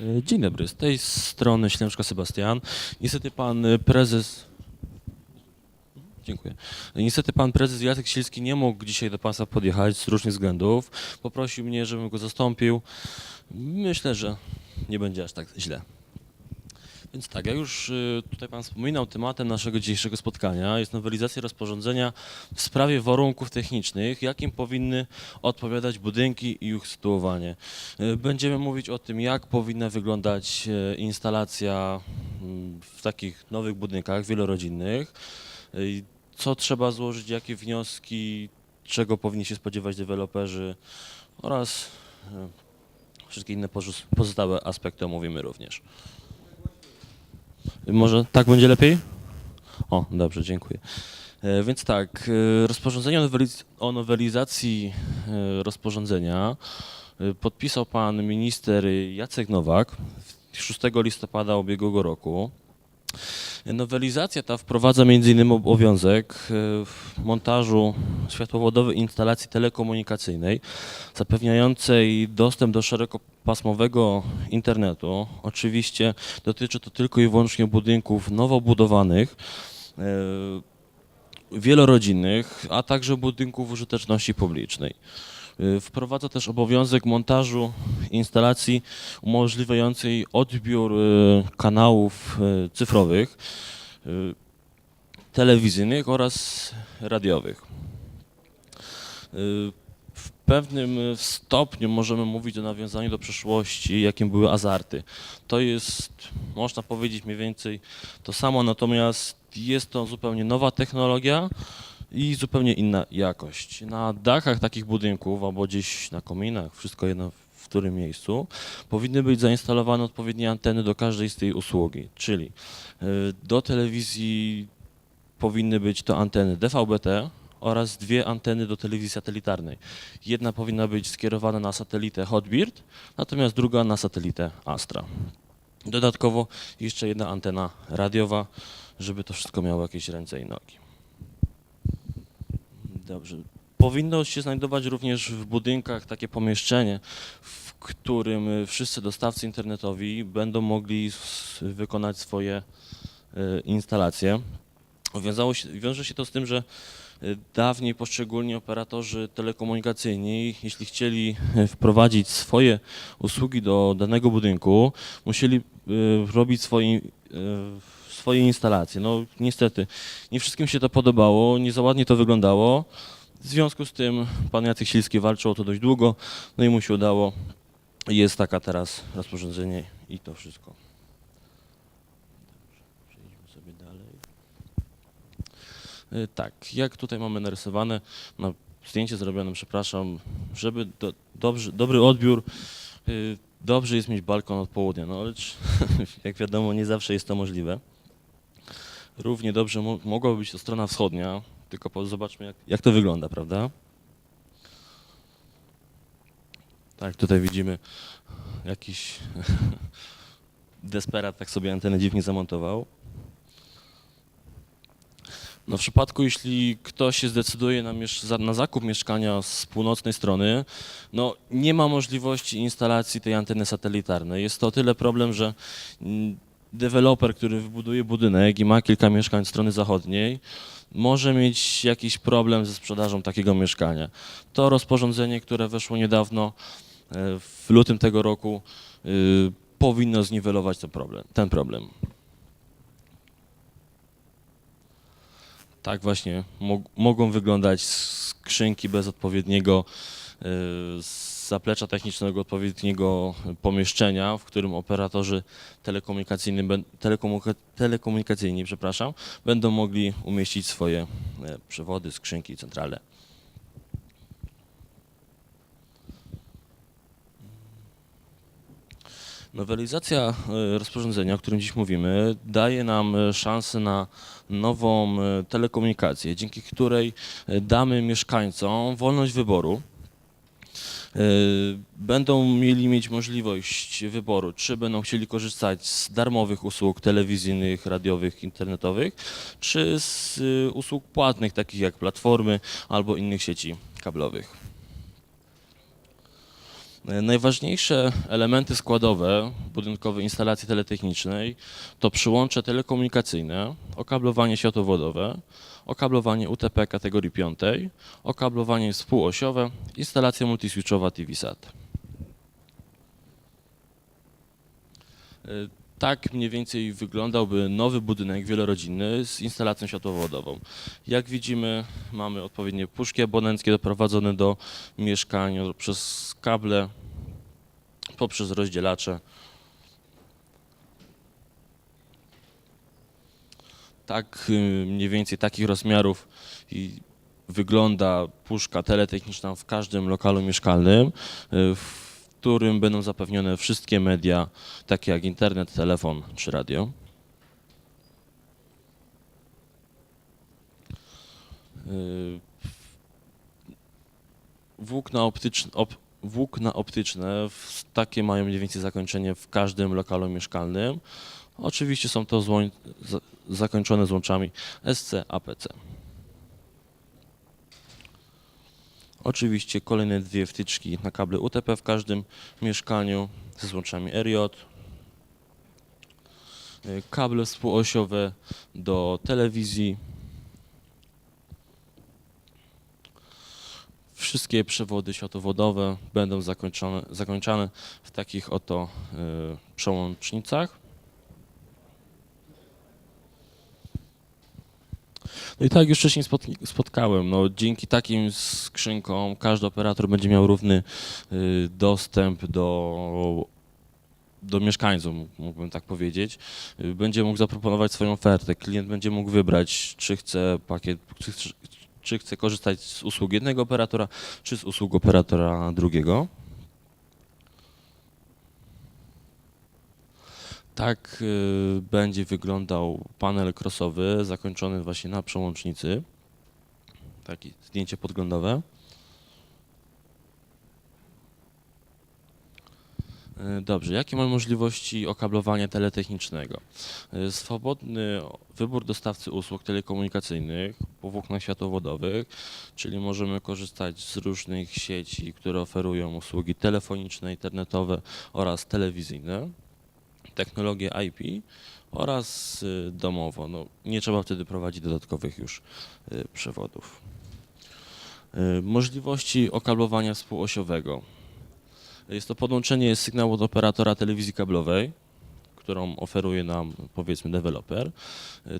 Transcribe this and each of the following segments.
E, Dzień dobry, z tej strony Ślęczka Sebastian. Niestety pan e, prezes... Dziękuję. Niestety pan prezes Jacek Silski nie mógł dzisiaj do państwa podjechać z różnych względów. Poprosił mnie, żebym go zastąpił. Myślę, że nie będzie aż tak źle. Więc tak, jak już y, tutaj Pan wspominał, tematem naszego dzisiejszego spotkania jest nowelizacja rozporządzenia w sprawie warunków technicznych, jakim powinny odpowiadać budynki i ich sytuowanie. Y, Będziemy mówić o tym, jak powinna wyglądać y, instalacja mm, w takich nowych budynkach wielorodzinnych, co trzeba złożyć, jakie wnioski, czego powinni się spodziewać deweloperzy oraz wszystkie inne pozostałe aspekty omówimy również. Może tak będzie lepiej? O, dobrze, dziękuję. E, Więc tak, e, rozporządzenie o, noweliz- o nowelizacji e, rozporządzenia podpisał pan minister Jacek Nowak 6 listopada ubiegłego roku. Nowelizacja ta wprowadza m.in. obowiązek e, montażu światłowodowej instalacji telekomunikacyjnej zapewniającej dostęp do szerokopasmowego internetu. Oczywiście dotyczy to tylko i wyłącznie budynków nowo budowanych, e, wielorodzinnych, a także budynków użyteczności publicznej. E, Wprowadza też obowiązek montażu instalacji umożliwiającej odbiór e, kanałów e, cyfrowych, telewizyjnych oraz radiowych. W pewnym stopniu możemy mówić o nawiązaniu do przeszłości, jakim były azarty. To jest, można powiedzieć mniej więcej to samo, natomiast jest to zupełnie nowa technologia i zupełnie inna jakość. Na dachach takich budynków albo gdzieś na kominach, wszystko jedno w którym miejscu, powinny być zainstalowane odpowiednie anteny do każdej z tej usługi, czyli y, do telewizji powinny być to anteny DVB-T oraz dwie anteny do telewizji satelitarnej. Jedna powinna być skierowana na satelitę Hotbird, natomiast druga na satelitę Astra. Dodatkowo jeszcze jedna antena radiowa, żeby to wszystko miało jakieś ręce i nogi. Dobrze. Powinno się znajdować również w budynkach takie pomieszczenie, w którym wszyscy dostawcy internetowi będą mogli wykonać swoje y, instalacje. Wiązało się, wiąże się to z tym, że y, dawniej poszczególni operatorzy telekomunikacyjni, jeśli chcieli y, wprowadzić swoje usługi do danego budynku, musieli robić swoje, swoje instalacje. No niestety, nie wszystkim się to podobało, nie za ładnie to wyglądało. W związku z tym pan Jacek Silski walczył o to dość długo, no i mu się udało. Jest taka teraz rozporządzenie i to wszystko. Przejdźmy sobie dalej. Y, Tak, jak tutaj mamy narysowane, na zdjęcie zrobione, przepraszam, żeby do, dobrze, dobry odbiór, y, dobrze jest mieć balkon od południa, no lecz jak wiadomo nie zawsze jest to możliwe. Równie dobrze mo- mogłaby być to strona wschodnia, tylko zobaczmy jak, jak to wygląda, prawda? Tak, tutaj widzimy jakiś desperat tak sobie antenę dziwnie zamontował. No w przypadku, jeśli ktoś się zdecyduje na, na zakup mieszkania z północnej strony, no nie ma możliwości instalacji tej anteny satelitarnej. Jest to o tyle problem, że deweloper, który wybuduje budynek i ma kilka mieszkań strony zachodniej, może mieć jakiś problem ze sprzedażą takiego mieszkania. To rozporządzenie, które weszło niedawno, e, w lutym tego roku, y, powinno zniwelować ten problem. Ten problem. Tak właśnie mog- mogą wyglądać skrzynki bez odpowiedniego y, zaplecza technicznego, odpowiedniego pomieszczenia, w którym operatorzy telekomunikacyjni, telekomunikacyjni przepraszam, będą mogli umieścić swoje e, przewody, skrzynki centralne. Nowelizacja e, rozporządzenia, o którym dziś mówimy, daje nam e, szansę na nową telekomunikację, dzięki której damy mieszkańcom wolność wyboru. E, Będą mieli mieć możliwość wyboru, czy będą chcieli korzystać z darmowych usług telewizyjnych, radiowych, internetowych, czy z e, usług płatnych, takich jak platformy albo innych sieci kablowych. E, Najważniejsze elementy składowe budynkowej instalacji teletechnicznej to przyłącze telekomunikacyjne, okablowanie światłowodowe, okablowanie UTP kategorii 5, okablowanie współosiowe, instalacja multiswitchowa TV-SAT. E, Tak mniej więcej wyglądałby nowy budynek wielorodzinny z instalacją światłowodową. Jak widzimy, mamy odpowiednie puszki abonenckie doprowadzone do mieszkań przez kable, poprzez rozdzielacze. Tak y, mniej więcej takich rozmiarów i wygląda puszka teletechniczna w każdym lokalu mieszkalnym, y, w którym będą zapewnione wszystkie media, takie jak internet, telefon czy radio. Y, Włókna optyczne, op, włókna optyczne, takie mają mniej więcej zakończenie w każdym lokalu mieszkalnym. Oczywiście są to złoń, zakończone złączami SC, APC. Oczywiście kolejne dwie wtyczki na kable UTP w każdym mieszkaniu ze złączami RJ. Kable współosiowe do telewizji. Wszystkie przewody światłowodowe będą zakończone, zakończone w takich oto y, przełącznicach. No i tak już wcześniej spotk- spotkałem, no dzięki takim skrzynkom każdy operator będzie miał równy y, dostęp do, do mieszkańców, mógłbym tak powiedzieć. Y, Będzie mógł zaproponować swoją ofertę. Klient będzie mógł wybrać, czy chce pakiet, czy, czy chce korzystać z usług jednego operatora, czy z usług operatora drugiego. Tak y, będzie wyglądał panel crossowy zakończony właśnie na przełącznicy. Takie zdjęcie podglądowe. Y, Dobrze, jakie mamy możliwości okablowania teletechnicznego? Y, Swobodny wybór dostawcy usług telekomunikacyjnych po włóknach światłowodowych, czyli możemy korzystać z różnych sieci, które oferują usługi telefoniczne, internetowe oraz telewizyjne technologię IP oraz y, domowo. No, nie trzeba wtedy prowadzić dodatkowych już y, przewodów. Y, Możliwości okablowania współosiowego. Jest to podłączenie sygnału od operatora telewizji kablowej, którą oferuje nam powiedzmy deweloper,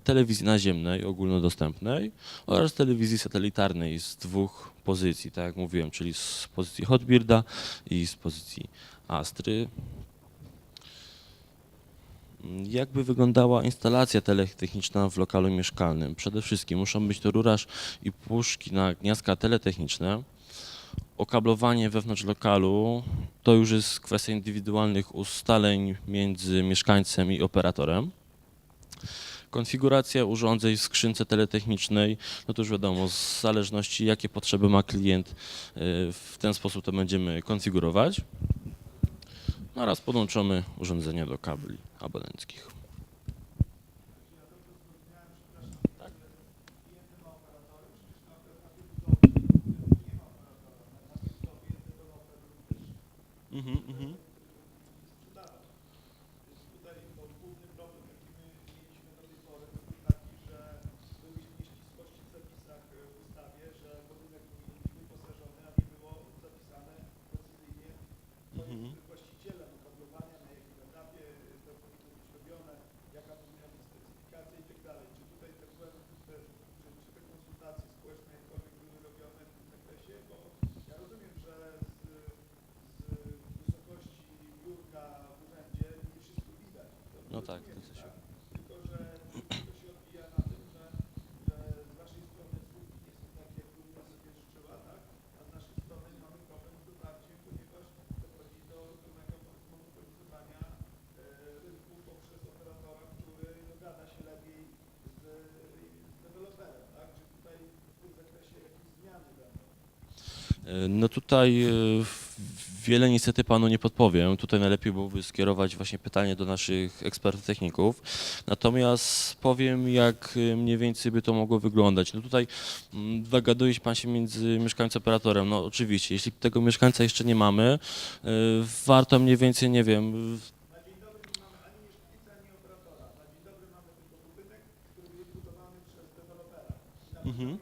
telewizji naziemnej ogólnodostępnej oraz telewizji satelitarnej z dwóch pozycji, tak jak mówiłem, czyli z pozycji Hotbirda i z pozycji Astry. Jakby wyglądała instalacja teletechniczna w lokalu mieszkalnym? Przede wszystkim muszą być to ruraż i puszki na gniazdka teletechniczne. Okablowanie wewnątrz lokalu to już jest kwestia indywidualnych ustaleń między mieszkańcem i operatorem. Konfiguracja urządzeń w skrzynce teletechnicznej, no to już wiadomo, z zależności jakie potrzeby ma klient, y, w ten sposób to będziemy konfigurować. Oraz podłączamy urządzenia do kabli abonenckich. Mhm, mhm. Mhm. No tutaj e, Wiele niestety panu nie podpowiem. Tutaj najlepiej byłoby skierować właśnie pytanie do naszych ekspertów techników. Natomiast powiem, jak y, mniej więcej by to mogło wyglądać. No tutaj mm, dogaduje się pan się między mieszkańcem operatorem. No oczywiście, jeśli tego mieszkańca jeszcze nie mamy, y, warto mniej więcej, nie wiem, Mhm.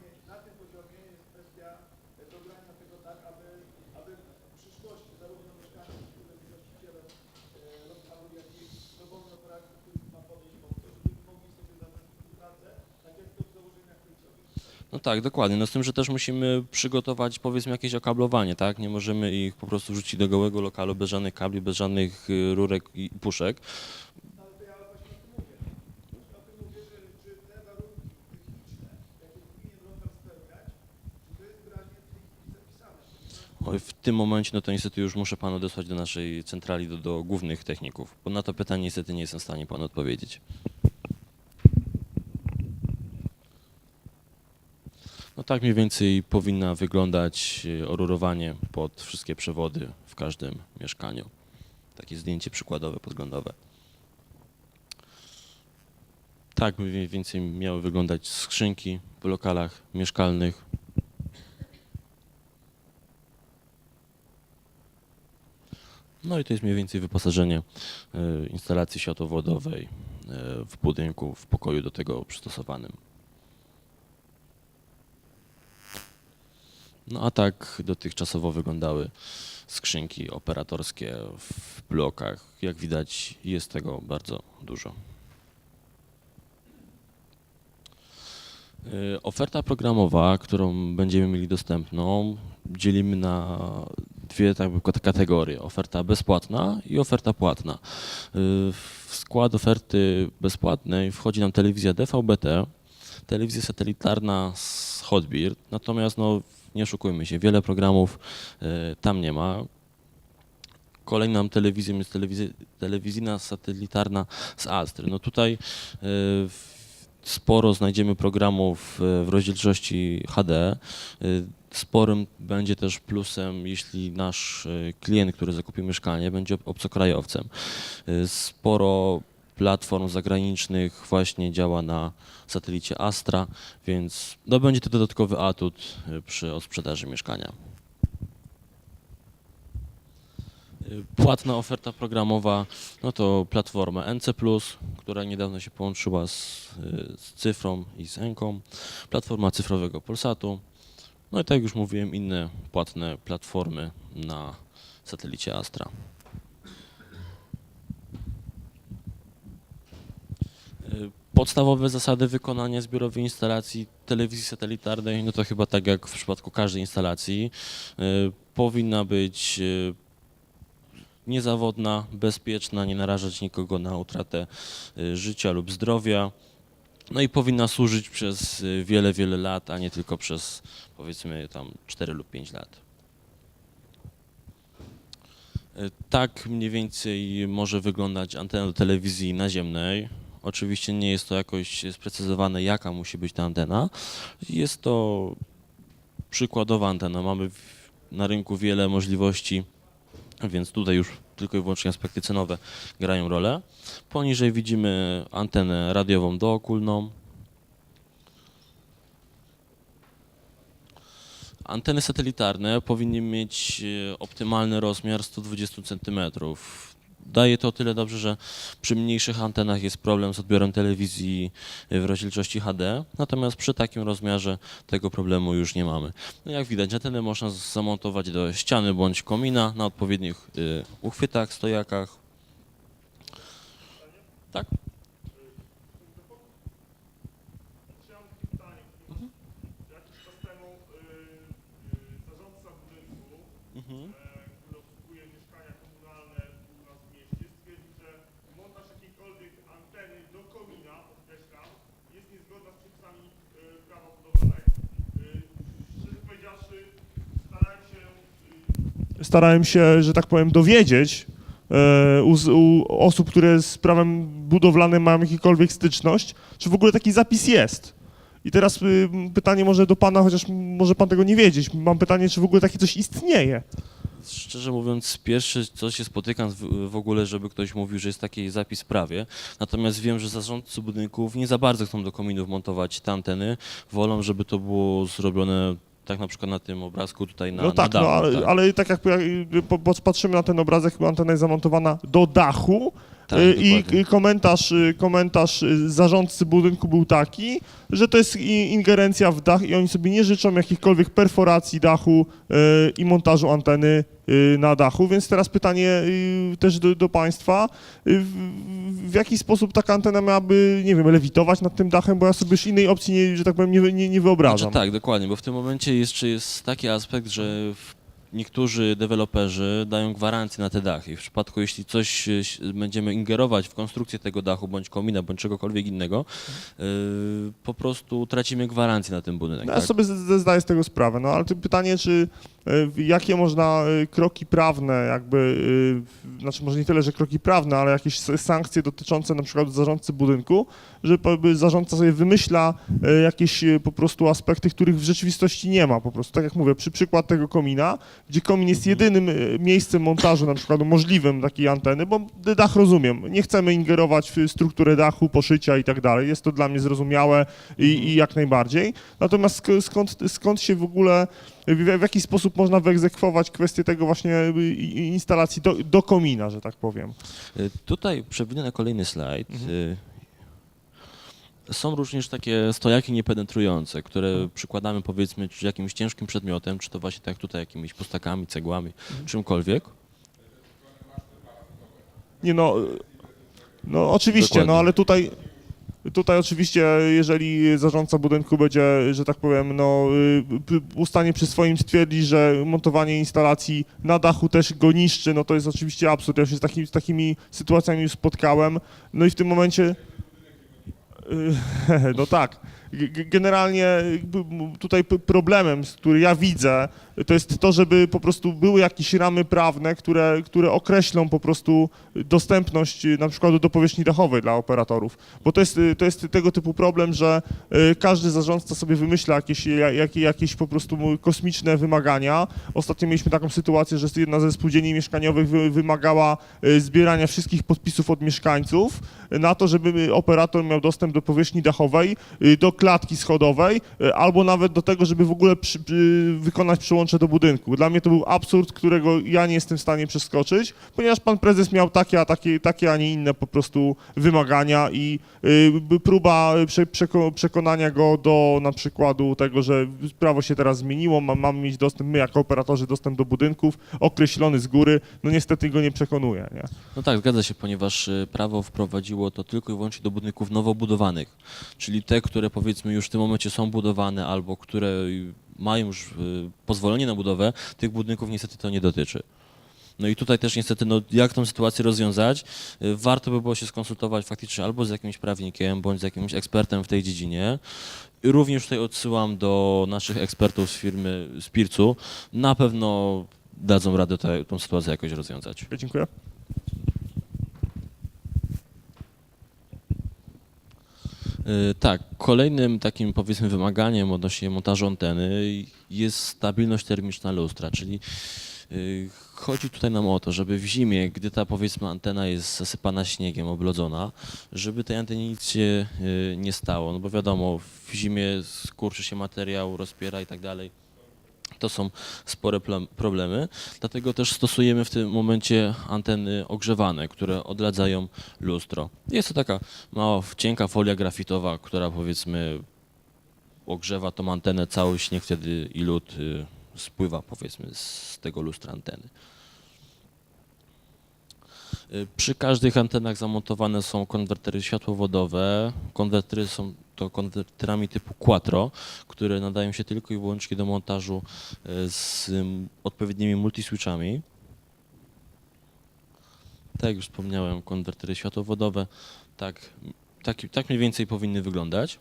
No tak, dokładnie. No z tym, że też musimy przygotować powiedzmy jakieś okablowanie, tak? Nie możemy ich po prostu wrzucić do gołego lokalu bez żadnych kabli, bez żadnych y, rurek i puszek. W tym momencie, no to niestety już muszę panu odesłać do naszej centrali, do, do głównych techników, bo na to pytanie niestety nie jestem w stanie panu odpowiedzieć. No tak mniej więcej powinna wyglądać y, orurowanie pod wszystkie przewody w każdym mieszkaniu. Takie zdjęcie przykładowe, podglądowe. Tak mniej więcej miały wyglądać skrzynki w lokalach mieszkalnych. No i to jest mniej więcej wyposażenie y, instalacji światłowodowej y, w budynku, w pokoju do tego przystosowanym. No a tak dotychczasowo wyglądały skrzynki operatorskie w blokach. Jak widać jest tego bardzo dużo. Y, Oferta programowa, którą będziemy mieli dostępną, dzielimy na dwie tak kategorie. Oferta bezpłatna i oferta płatna. Y, W skład oferty bezpłatnej wchodzi nam telewizja DVB-T, telewizja satelitarna z Hotbird, natomiast no, nie oszukujmy się, wiele programów y, tam nie ma. Kolejną telewizją jest telewizja, telewizyjna satelitarna z Astry. No tutaj y, sporo znajdziemy programów y, w rozdzielczości HD. Sporym będzie też plusem, jeśli nasz klient, który zakupi mieszkanie, będzie ob- obcokrajowcem. Sporo platform zagranicznych właśnie działa na satelicie Astra, więc no, będzie to dodatkowy atut y, przy odsprzedaży mieszkania. Y, Płatna oferta programowa, no to platforma NC+, która niedawno się połączyła z, y, z cyfrą i z Enką, platforma cyfrowego Polsatu, no i tak jak już mówiłem, inne płatne platformy na satelicie Astra. Podstawowe zasady wykonania zbiorowej instalacji telewizji satelitarnej, no to chyba tak jak w przypadku każdej instalacji, y, powinna być y, niezawodna, bezpieczna, nie narażać nikogo na utratę y, życia lub zdrowia. No i powinna służyć przez y, wiele, wiele lat, a nie tylko przez powiedzmy tam 4 lub 5 lat. Y, Tak mniej więcej może wyglądać antena telewizji naziemnej. Oczywiście nie jest to jakoś sprecyzowane, jaka musi być ta antena. Jest to przykładowa antena. Mamy w- na rynku wiele możliwości, więc tutaj już tylko i wyłącznie aspekty cenowe grają rolę. Poniżej widzimy antenę radiową dookólną. Anteny satelitarne powinny mieć e, optymalny rozmiar 120 cm. Daje to o tyle dobrze, że przy mniejszych antenach jest problem z odbiorem telewizji w rozdzielczości HD, natomiast przy takim rozmiarze tego problemu już nie mamy. No jak widać, antenę można zamontować do ściany bądź komina na odpowiednich y, uchwytach, stojakach. Tak? Chciałem takie pytanie. Jakiś czas temu y, y, zarządca budynku, Mhm. e, który obsługuje mieszkania komunalne u nas w mieście, stwierdził, że montaż jakiejkolwiek anteny do komina, podkreślam, jest niezgodna z przepisami y, prawa budowlanego. Y, szczerze powiedziawszy, starałem się y, starałem się, że tak powiem, dowiedzieć e, u, u osób, które z prawem budowlanym mają jakąkolwiek styczność, czy w ogóle taki zapis jest. I teraz y, pytanie może do pana, chociaż może pan tego nie wiedzieć. Mam pytanie, czy w ogóle takie coś istnieje. Szczerze mówiąc, pierwszy co się spotykam w, ogóle, żeby ktoś mówił, że jest taki zapis prawie. Natomiast wiem, że zarządcy budynków nie za bardzo chcą do kominów montować te anteny. Wolą, żeby to było zrobione tak na przykład na tym obrazku tutaj na, no tak, na dachu. no, ale, tak. ale tak jak jak patrzymy na ten obrazek, antena jest zamontowana do dachu Tak, y, i dokładnie. i komentarz, y, komentarz y, zarządcy budynku był taki, że to jest ingerencja w dach i oni sobie nie życzą jakichkolwiek perforacji dachu y, i montażu anteny y, na dachu, więc teraz pytanie y, też do, do Państwa, y, w, w jaki sposób taka antena miałaby, nie wiem, lewitować nad tym dachem, bo ja sobie już innej opcji, nie, że tak powiem, nie, nie, nie wyobrażam. Znaczy, tak, dokładnie, bo w tym momencie jeszcze jest taki aspekt, że w- niektórzy deweloperzy dają gwarancję na te dachy. W przypadku, jeśli coś e, będziemy ingerować w konstrukcję tego dachu, bądź komina, bądź czegokolwiek innego, yy, po prostu tracimy gwarancję na ten budynek. No, ja tak? sobie zdaję z tego sprawę, no ale pytanie, czy e, jakie można e, kroki prawne, jakby, e, znaczy może nie tyle, że kroki prawne, ale jakieś sankcje dotyczące na przykład zarządcy budynku, że zarządca sobie wymyśla e, jakieś e, po prostu aspekty, których w rzeczywistości nie ma po prostu. Tak jak mówię, przy przykład tego komina, gdzie komin jest jedynym e, miejscem montażu na przykład możliwym takiej anteny, bo dach rozumiem, nie chcemy ingerować w strukturę dachu, poszycia i tak dalej, jest to dla mnie zrozumiałe i, i jak najbardziej. Natomiast sk- skąd, skąd się w ogóle, w, w jaki sposób można wyegzekwować kwestię tego właśnie y, i- instalacji do, do komina, że tak powiem? Y, Tutaj przewinę na kolejny slajd. Mhm. y, Są również takie stojaki niepenetrujące, które Mhm. przykładamy powiedzmy jakimś ciężkim przedmiotem, czy to właśnie tak tutaj jakimiś pustakami, cegłami, Mhm. czymkolwiek. Nie no, y, no oczywiście, Dokładnie. no ale tutaj, tutaj oczywiście, jeżeli zarządca budynku będzie, że tak powiem, no y, ustanie przy swoim stwierdzi, że montowanie instalacji na dachu też go niszczy, no to jest oczywiście absurd. Ja się z, takim, z takimi sytuacjami już spotkałem, no i w tym momencie... Y, No tak. Generalnie tutaj problemem, który ja widzę, to jest to, żeby po prostu były jakieś ramy prawne, które, które określą po prostu dostępność na przykład do powierzchni dachowej dla operatorów. Bo to jest, to jest tego typu problem, że y, każdy zarządca sobie wymyśla jakieś, ja- jakie- jakieś po prostu kosmiczne wymagania. Ostatnio mieliśmy taką sytuację, że jedna ze spółdzielni mieszkaniowych wy- wymagała y, zbierania wszystkich podpisów od mieszkańców na to, żeby operator miał dostęp do powierzchni dachowej, y, do klatki schodowej, y, albo nawet do tego, żeby w ogóle przy, przy, wykonać przyłącze do budynku. Dla mnie to był absurd, którego ja nie jestem w stanie przeskoczyć, ponieważ pan prezes miał takie, a takie, takie a nie inne po prostu wymagania i y, próba prze, przeko, przekonania go do na przykładu tego, że prawo się teraz zmieniło, ma, mamy mieć dostęp, my jako operatorzy dostęp do budynków określony z góry, no niestety go nie przekonuje, nie? No tak, zgadza się, ponieważ y, prawo wprowadziło to tylko i wyłącznie do budynków nowo budowanych, czyli te, które powiedzmy już w tym momencie są budowane albo które mają już y, pozwolenie na budowę, tych budynków niestety to nie dotyczy. No i tutaj też niestety, no, jak tą sytuację rozwiązać, y, warto by było się skonsultować faktycznie albo z jakimś prawnikiem, bądź z jakimś ekspertem w tej dziedzinie. Również tutaj odsyłam do naszych ekspertów z firmy Spircu. Na pewno dadzą radę tę sytuację jakoś rozwiązać. Dziękuję. Tak, kolejnym takim powiedzmy wymaganiem odnośnie montażu anteny jest stabilność termiczna lustra, czyli y, chodzi tutaj nam o to, żeby w zimie, gdy ta powiedzmy antena jest zasypana śniegiem, oblodzona, żeby tej antenie nic się y, nie stało, no bo wiadomo, w zimie skurczy się materiał, rozpiera i tak dalej. To są spore problemy, dlatego też stosujemy w tym momencie anteny ogrzewane, które odradzają lustro. Jest to taka mała, cienka folia grafitowa, która powiedzmy ogrzewa tą antenę, cały śnieg wtedy i lód y, spływa powiedzmy z tego lustra anteny. Y, Przy każdych antenach zamontowane są konwertery światłowodowe. Konwertery są to konwerterami typu Quattro, które nadają się tylko i wyłącznie do montażu y, z odpowiednimi multiswitchami. Tak jak już wspomniałem, konwertery światłowodowe tak, tak, tak mniej więcej powinny wyglądać.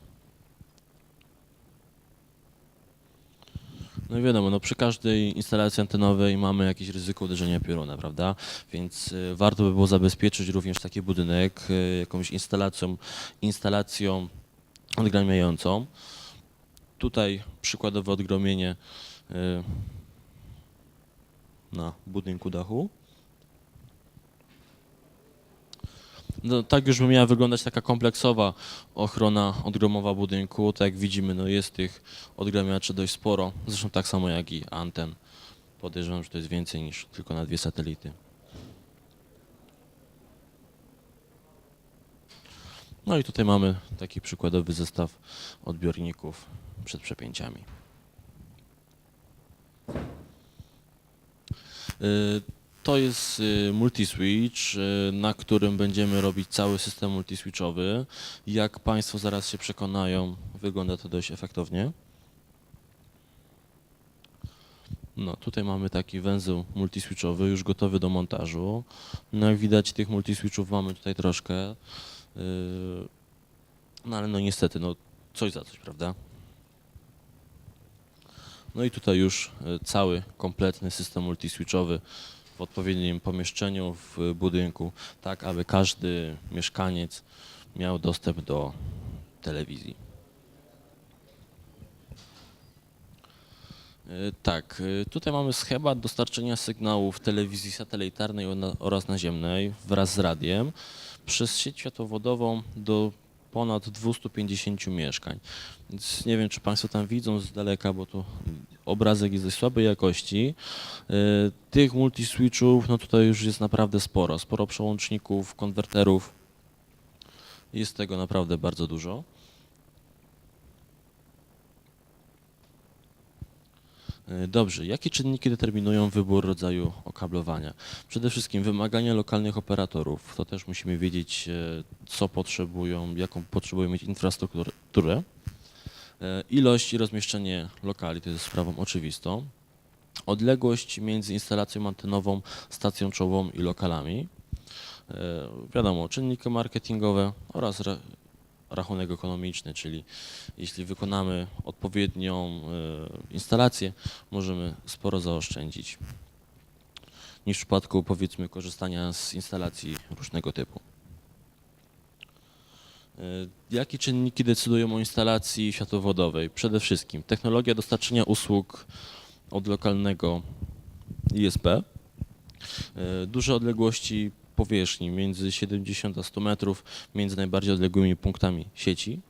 No wiadomo, no przy każdej instalacji antenowej mamy jakieś ryzyko uderzenia pioruna, prawda? Więc y, warto by było zabezpieczyć również taki budynek y, jakąś instalacją, instalacją odgramiającą. Tutaj przykładowe odgromienie y, na budynku dachu. No, tak już by miała wyglądać taka kompleksowa ochrona odgromowa budynku. Tak jak widzimy, no jest tych odgramiaczy dość sporo. Zresztą tak samo jak i anten. Podejrzewam, że to jest więcej niż tylko na dwie satelity. No i tutaj mamy taki przykładowy zestaw odbiorników przed przepięciami. Y, To jest y, multiswitch, y, na którym będziemy robić cały system multiswitchowy. Jak Państwo zaraz się przekonają, wygląda to dość efektownie. No, tutaj mamy taki węzeł multiswitchowy już gotowy do montażu. No jak widać tych multiswitchów mamy tutaj troszkę. No ale no niestety, no coś za coś, prawda? No i tutaj już y, cały kompletny system multiswitchowy w odpowiednim pomieszczeniu w budynku, tak aby każdy mieszkaniec miał dostęp do telewizji. Y, Tak, y, tutaj mamy schemat dostarczenia sygnałów telewizji satelitarnej oraz naziemnej wraz z radiem przez sieć światłowodową do ponad 250 mieszkań. Więc nie wiem, czy Państwo tam widzą z daleka, bo to obrazek jest dość słabej jakości. Y, Tych multiswitchów, no tutaj już jest naprawdę sporo. Sporo przełączników, konwerterów. Jest tego naprawdę bardzo dużo. Dobrze, jakie czynniki determinują wybór rodzaju okablowania? Przede wszystkim wymagania lokalnych operatorów. To też musimy wiedzieć, e, co potrzebują, jaką potrzebują mieć infrastrukturę. E, Ilość i rozmieszczenie lokali to jest sprawą oczywistą. Odległość między instalacją antenową, stacją czołową i lokalami. E, Wiadomo, czynniki marketingowe oraz ra- rachunek ekonomiczny, czyli jeśli wykonamy odpowiednią e, instalację, możemy sporo zaoszczędzić niż w przypadku powiedzmy korzystania z instalacji różnego typu. E, Jakie czynniki decydują o instalacji światłowodowej? Przede wszystkim technologia dostarczenia usług od lokalnego ISP, e, duże odległości powierzchni między 70 a 100 metrów między najbardziej odległymi punktami sieci,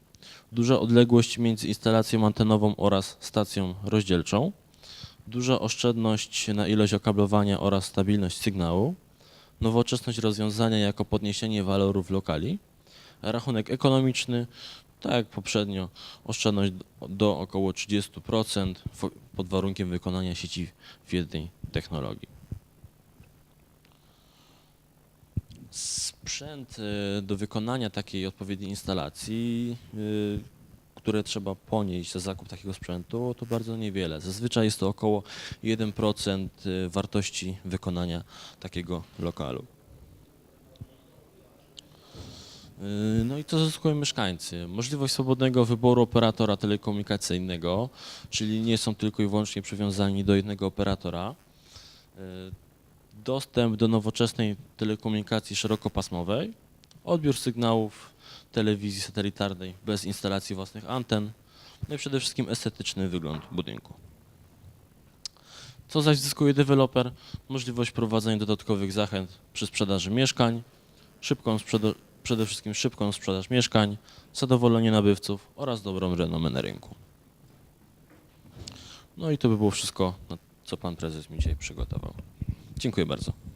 duża odległość między instalacją antenową oraz stacją rozdzielczą, duża oszczędność na ilość okablowania oraz stabilność sygnału, nowoczesność rozwiązania jako podniesienie walorów lokali, rachunek ekonomiczny, tak jak poprzednio, oszczędność do- około 30% w- pod warunkiem wykonania sieci w jednej technologii. Sprzęt e, do wykonania takiej odpowiedniej instalacji, e, które trzeba ponieść za zakup takiego sprzętu, to bardzo niewiele. Zazwyczaj jest to około 1% e, wartości wykonania takiego lokalu. No i co zyskują mieszkańcy? Możliwość swobodnego wyboru operatora telekomunikacyjnego, czyli nie są tylko i wyłącznie przywiązani do jednego operatora. Dostęp do nowoczesnej telekomunikacji szerokopasmowej, odbiór sygnałów telewizji satelitarnej bez instalacji własnych anten, no i przede wszystkim estetyczny wygląd budynku. Co zaś zyskuje deweloper? Możliwość prowadzenia dodatkowych zachęt przy sprzedaży mieszkań, szybką sprzedo- przede wszystkim szybką sprzedaż mieszkań, zadowolenie nabywców oraz dobrą renomę na rynku. No i to by było wszystko, co pan prezes mi dzisiaj przygotował. Dziękuję bardzo.